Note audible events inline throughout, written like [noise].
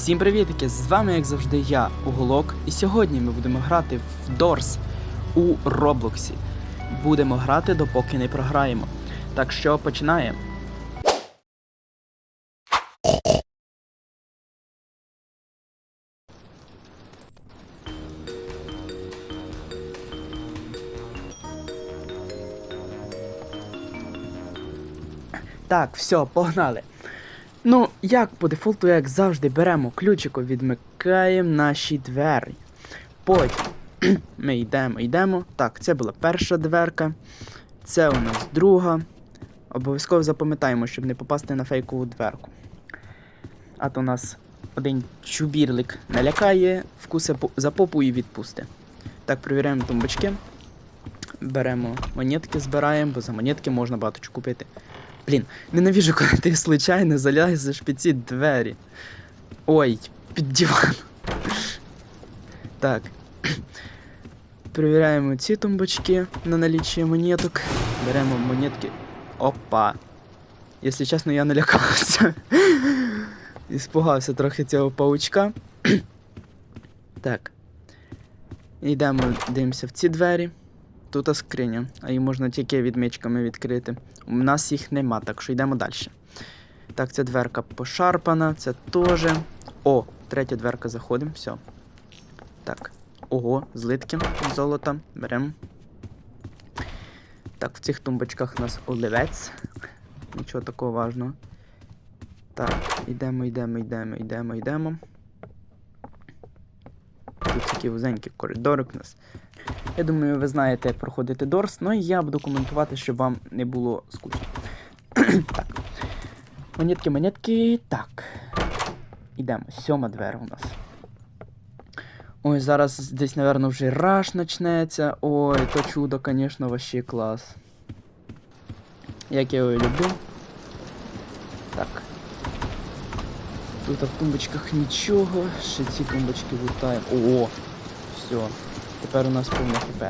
Всім привітики! З вами, як завжди, я, Уголок, і сьогодні ми будемо грати в Doors у Роблоксі. Будемо грати, допоки не програємо. Так що починаємо. Так, все, погнали. Ну, як по дефолту, як завжди, беремо ключику, відмикаємо наші двері. Потім [clears throat] ми йдемо, йдемо. Так, це була перша дверка. Це у нас друга. Обов'язково запам'ятаємо, щоб не попасти на фейкову дверку. А то нас один чубірлик налякає, вкусе за попу і відпусти. Так, перевіряємо тумбочки. Беремо монетки, збираємо, бо за монетки можна багато чого купити. Блін, ненавіжу, коли ти случайно залазиш під ці двері. Ой, під диван. Так. Перевіряємо ці тумбочки на наліччя монеток. Беремо монетки. Опа. Якщо чесно, я налякався. І спугався трохи цього паучка. так. Йдемо, дивимося в ці двері. Тут скриня, а її можна тільки відмичками відкрити. У нас їх нема, так що йдемо далі. Так, ця дверка пошарпана, це теж. О, третя дверка заходимо, все. Так. Ого, злитки золота. Беремо. Так, в цих тумбочках у нас оливець. Нічого такого важного. Так, йдемо, йдемо, йдемо, йдемо, йдемо. Такий вузенький коридорик у нас. Я думаю, ви знаєте, як проходити Дорс, ну і я буду коментувати, щоб вам не було скучно. [clears throat] так. Монетки, монетки. Так. Ідемо. Сьома двері у нас. Ой, зараз десь, напевно, вже раш почнеться. Ой, то чудо, звісно, вообще клас. Як я його люблю. Так. Тут в тумбочках нічого. Ще ці тумбочки лутаємо. О! Все. Тепер у нас повне хп.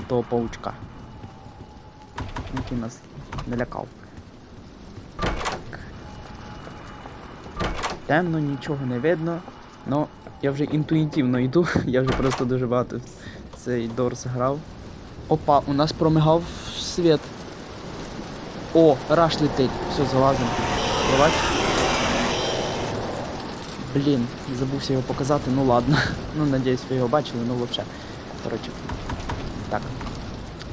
І того паучка. Який нас налякав. Темно, нічого не видно. Ну, я вже інтуїтивно йду, [laughs] я вже просто дуже багато цей Дорс грав. Опа, у нас промигав світ. О, раш летить. Все, залазимо. Давай. Блін, забувся його показати, ну ладно. [laughs] Ну, надіюсь, ви його бачили, ну взагалі. Коротше. Так.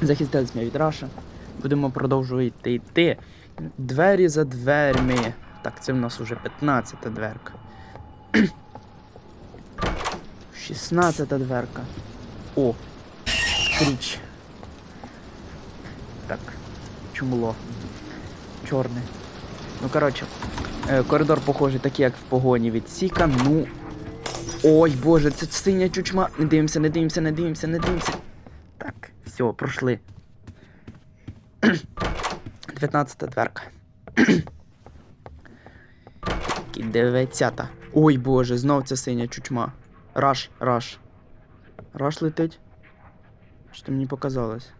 Захистились ми від Раша. Будемо продовжувати йти. Двері за дверми. Так, це в нас уже 15-та дверка. [clears throat] 16-та дверка. О! Скріч. Так. Чумло. Чорне. Ну, коротше. Е, Коридор похожий такий, як в погоні від Сіка. Ну. Ой, боже, це синя чучма. Не дивимося, не дивимося, не дивимося, не дивимося. Так, все, пройшли. [clears throat] 19-та дверка. [clears throat] 9. Ой боже, знов ця синя чучма. Раш, раш. Раш летить. Що мені показалось?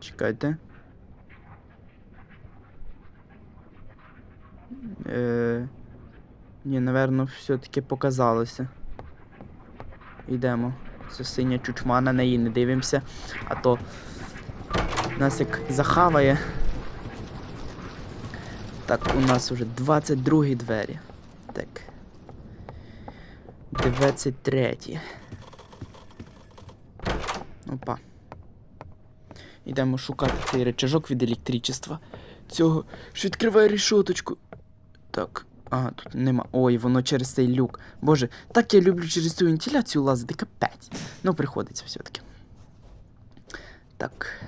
Чекайте. Е... Ні, напевно, все-таки показалося. Йдемо. Це синя чучма, на неї не дивимося, а то нас як захаває. Так, у нас вже 22 двері. Так. 23. Опа. Йдемо шукати цей речажок від електричества. Цього, що відкриває рішоточку. Так. А, тут нема. Ой, воно через цей люк. Боже, так я люблю через цю вентиляцію лазити, капець. Ну, приходиться все-таки. Так.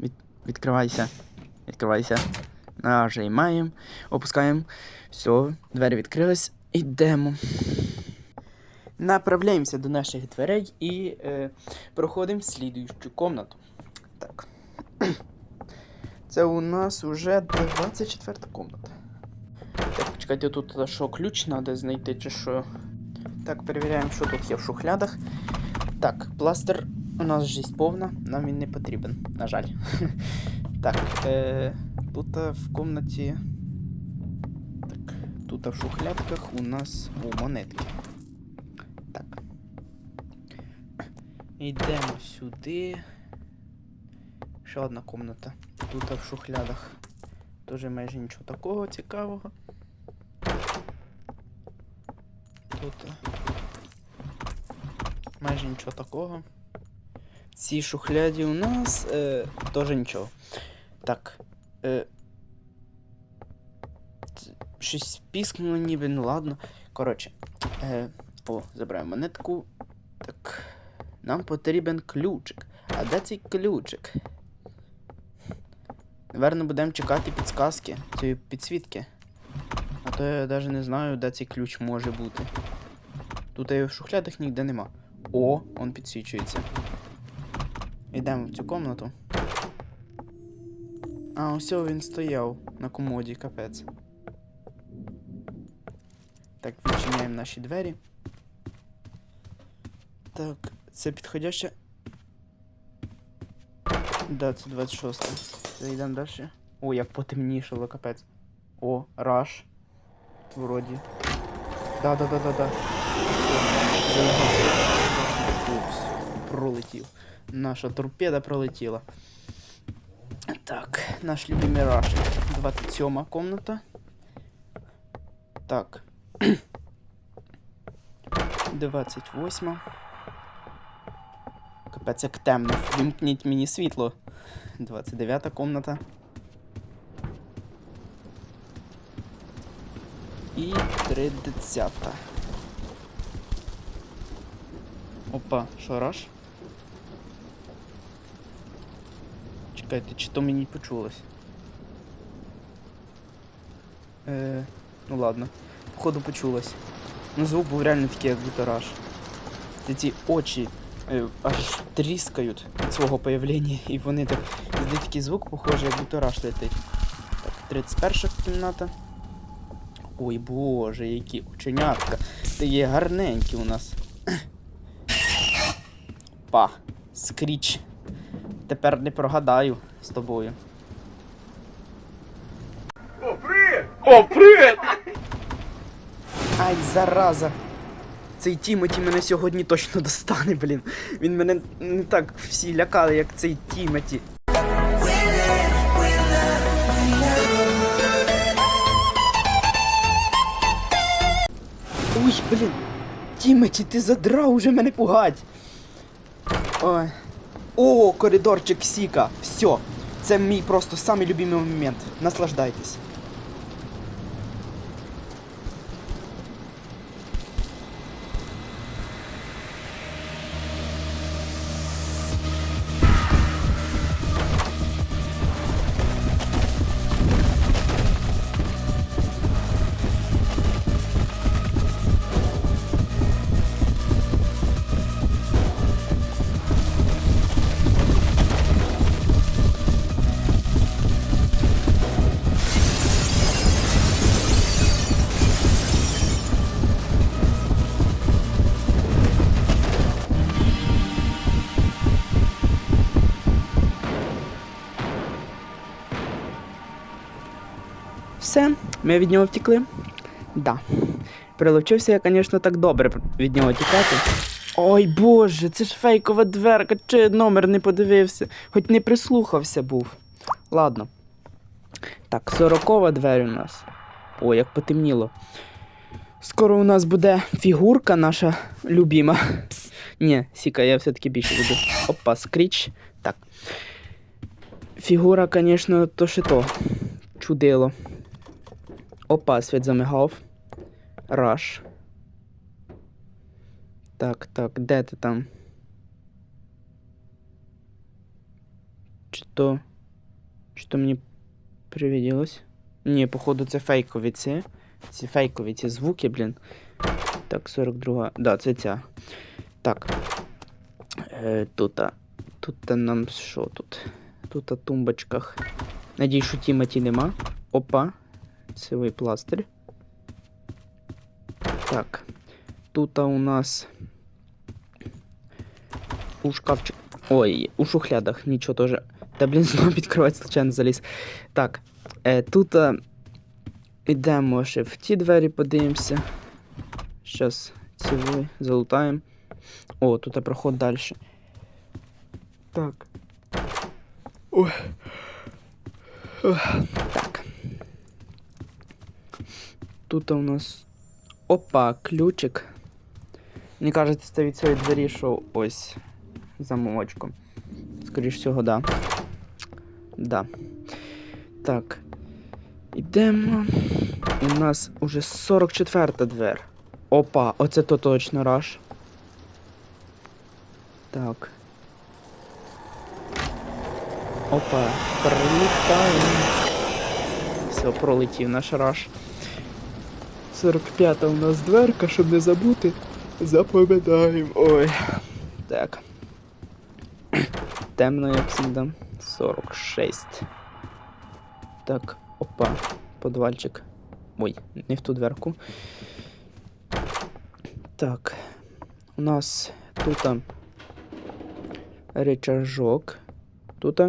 Від... Відкривайся. Відкривайся. Нажимаємо. Опускаємо. Все, двері відкрились. Ідемо. Направляємося до наших дверей і е, проходимо слідуючу комнату. Так. [clears throat] Це у нас уже 24 комната. Так, почекайте, тут що, ключ треба знайти чи що. Так, перевіряємо, що тут є в шухлядах. Так, пластир у нас жість повна, нам він не потрібен, на жаль. [laughs] так, е, тут е, в комнаті. Так, тут в шухлядках у нас о, монетки. Так. Йдемо сюди. Ще одна комната. Тут в шухлядах. Тоже майже нічого такого цікавого. Тут майже нічого такого. В цій шухляді у нас е, теж нічого. Так. Е, щось піскнуло ніби, ну ладно. Коротше. Е, о, забираємо монетку. Так. Нам потрібен ключик. А де цей ключик? Наверно, будемо чекати підсказки цієї підсвітки. А то я навіть не знаю, де цей ключ може бути. Тут і в шухлядах ніде нема. О, он підсвічується. Йдемо в цю комнату. А, ось він стояв на комоді, капець. Так, відчиняємо наші двері. Так, це підходяще. Да, це 26. Зайдемо далі. О, як потемнішало, капець. О, раш. Вроді. Да-да-да-да-да. Упс, пролетів. Наша торпеда пролетіла. Так, наш любимий раш. 27 комната. Так. [clears throat] 28. Капець як темно. Вімкніть мені світло. 29 комната. І 30. Опа, що раш? Чекайте, чи то мені почулось? Е, ну ладно. Походу почулось. Ну звук був реально такий, як будто раш. Ці очі е, аж тріскають від свого появлення, і вони так. Зде такий звук, похожий, як будто раш летить. Так, 31 кімната. Ой боже, які оченятка. Та є гарненькі у нас. Па, скріч. Тепер не прогадаю з тобою. О, привіт! О, привіт! Ай, зараза. Цей Тімоті мене сьогодні точно достане, блін. Він мене не так всі лякали, як цей Тімоті. Ой, блін. Тімоті, ти задрав уже мене пугать. Ой. О, коридорчик Сіка. Все. Це мій просто самий любимий момент. Наслаждайтесь. Все, ми від нього втекли. Да. Прилучився я, звісно, так добре від нього тікати. Ой боже, це ж фейкова дверка, чи номер не подивився, хоч не прислухався був. Ладно. Так, сорокова двері у нас. Ой, як потемніло. Скоро у нас буде фігурка наша любима. Ні, Сіка, я все-таки більше буду. Опа, скріч. Так. Фігура, звісно, то ще то. Чудило. Опа, світ замигав. Раш. Так, так, де ти там? Чи то. Чи то мені привіділось? Ні, походу, це фейкові ці. Ці фейкові ці звуки, блін. Так, 42. Да, це ця. Так. Е, тут. Тут нам що тут? Тут на тумбочках. Надіюсь, що Тімоті нема. Опа. Сивий пластир. Так. Тут у нас у шкафчик. Ой, у шухлядах нічого теж. Та блін, знову відкривати случайно заліз. Так. Е, тут. Е, Йдемо ще в ті двері, подивимося. Щас ці залутаємо. О, тут проход далі. Так. Ой. Ох, Так. Тут у нас. Опа, ключик. Мені кажеться, це від цієї двері, що ось замочком. Скоріш всього, да. Да. Так. Ідемо. У нас уже 44-та двер. Опа, оце то точно раш. Так. Опа, прилітаємо. Все, пролетів наш раш. 45 у нас дверка, щоб не забути. Запам'ятаємо. Ой. Так. Темно, як завжди. 46. Так, опа, подвальчик. Ой, не в ту дверку. Так. У нас тут речажок. Тут?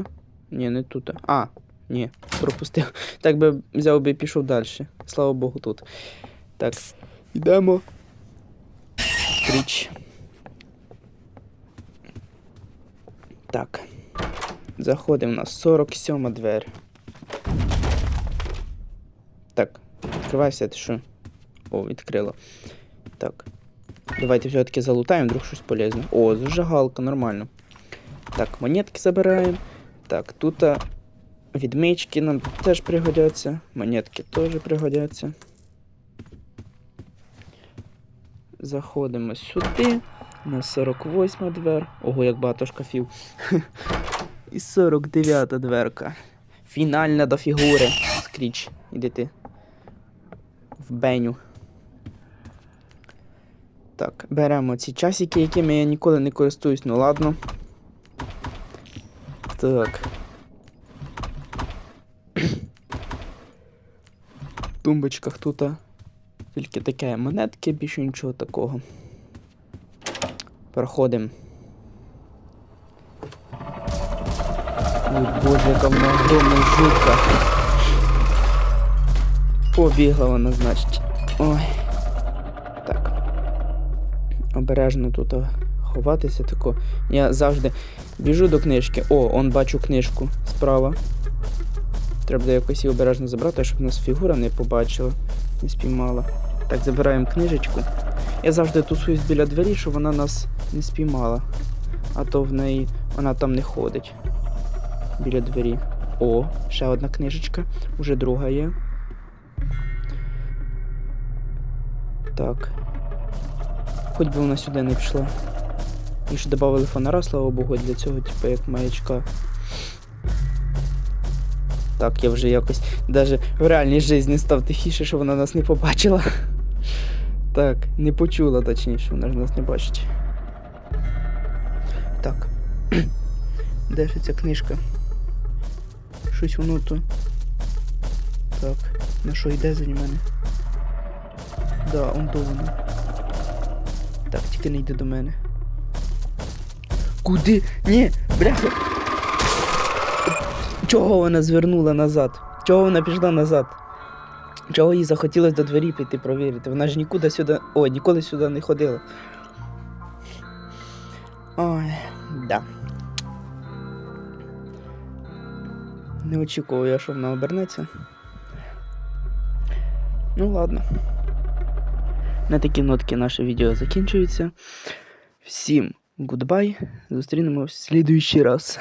Ні, не тут. А, ні, пропустив. Так би взяв би і пішов далі. Слава Богу, тут. Так, йдемо. Річ. Так. Заходимо у нас 47 двері. Так, відкривайся, ти що? О, відкрила. Так. Давайте все-таки залутаємо, вдруг щось полезне. О, зажигалка, нормально. Так, монетки забираємо. Так, тут відмички нам теж пригодяться. Монетки теж пригодяться. Заходимо сюди. На 48 двер. Ого, як багато шкафів. [laughs] І 49 дверка. Фінальна до фігури. Скріч, іди ти. В беню. Так, беремо ці часики, якими я ніколи не користуюсь, ну ладно. Так. [clears throat] В тумбочках тут а, тільки таке монетки, більше нічого такого. Проходимо. Ой, боже, яка вона огромна жутка. Побігла вона, значить. Ой. Так. Обережно тут ховатися тако. Я завжди біжу до книжки. О, он бачу книжку справа. Треба буде якось її обережно забрати, щоб нас фігура не побачила, не спіймала. Так, забираємо книжечку. Я завжди тусуюсь біля двері, щоб вона нас не спіймала. А то в неї вона там не ходить. Біля двері. О, ще одна книжечка. Уже друга є. Так. Хоч би вона сюди не пішла. І ще додали фонара, слава Богу, для цього, типу, як маячка. Так, я вже якось навіть в реальній житті став тихіше, що вона нас не побачила. Так, не почула, точніше, вона ж нас не бачить. Так. Де ж ця книжка? Щось воно то. Так, на що йде за мене? Да, он до воно. Так, тільки не йде до мене. Куди? Ні, бляха. Чого вона звернула назад? Чого вона пішла назад? Чого їй захотілося до двері піти провірити? Вона ж нікуди сюди. Ой, ніколи сюди не ходила. Ой, да. Не очікував я, що вона обернеться. Ну ладно. На такі нотки наше відео закінчується. Всім гудбай. Зустрінемось в слідуючий раз.